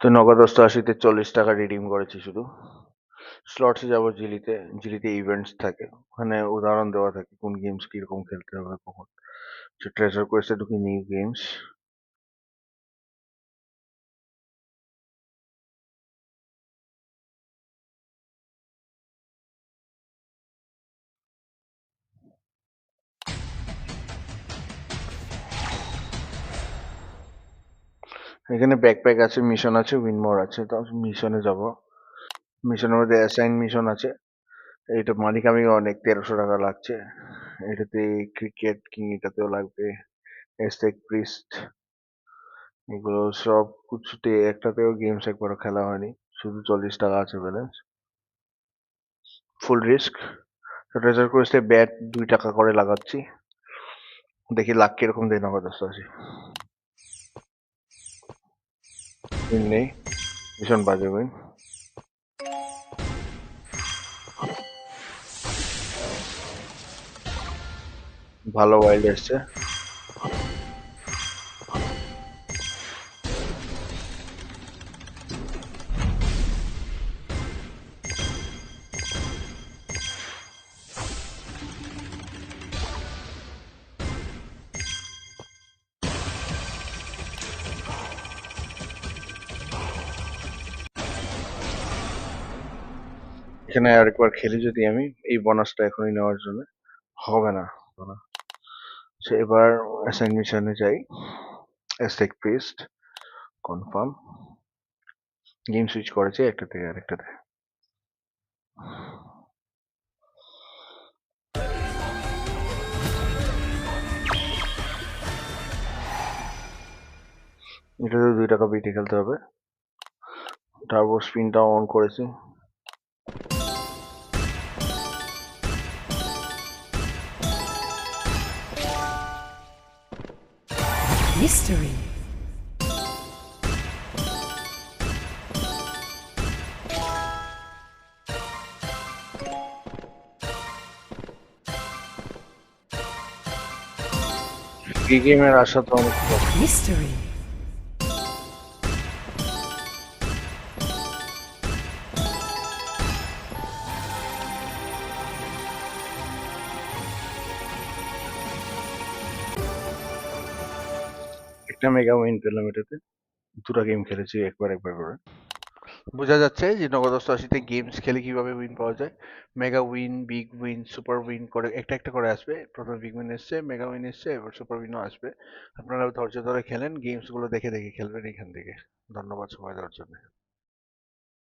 তো নগদ অষ্টআশিতে চল্লিশ টাকা রিডিম করেছি শুধু। স্লটসে যাব জিলিতে জিলিতে ইভেন্টস থাকে। ওখানে উদাহরণ দেওয়া থাকে কোন গেমস কীরকম খেলতে হবে কখন। ট্রেজার কোয়েস্টে ঢুকি নিউ গেমস এখানে ব্যাকপ্যাক আছে মিশন আছে উইনমোর আছে, তো মিশনে যাব। মিশনের মধ্যে অ্যাসাইন মিশন আছে। এইটা মালিক আমি অনেক, তেরোশো টাকা লাগছে। এটাতে ক্রিকেট কিং এটাতেও লাগবে এস্টেক প্রিস্ট এগুলো সব কিছুতে একটাতেও গেমস একবারও খেলা হয়নি। শুধু চল্লিশ টাকা আছে ব্যালেন্স ফুল রিস্ক ট্রেজার কোয়েস্টে ব্যাট দুই টাকা করে লাগাচ্ছি। দেখি লাখ কীরকম দেয় নগদ আছে উইন নেই। ভীষণ বাজে উইন ভালো ওয়াইল্ড এসছে। এখানে আরেকবার খেলি যদি আমি, এই বোনাসটা এখনই নেওয়ার জন্য। হবে না সো এবার অ্যাসাইন মিশনে যাই। অ্যাস্টেক পেস্ট কনফার্ম গেম সুইচ করেছে একটা থেকে আরেকটাতে। এটাতে দুই টাকা বিটে খেলতে হবে। টার্বো স্পিনটা অন করেছি। Mystery. এই গেমের আশা তো অনেক কম। একটা মেগা উইন পেলাম এটাতে। দুটা গেম খেলেছি, একবার একবার করে। বোঝা যাচ্ছে যে নগদ অষ্টআশিতে গেমস খেলে কীভাবে উইন পাওয়া যায়। Mega win big win super win করে একটা একটা করে আসবে। প্রথমে বিগ উইন এসছে মেগা উইন এসছে, এবার সুপার উইনও আসবে। আপনারা ধৈর্য ধরে খেলেন গেমসগুলো দেখে দেখে খেলবেন এখান থেকে। ধন্যবাদ সময় দেওয়ার জন্য।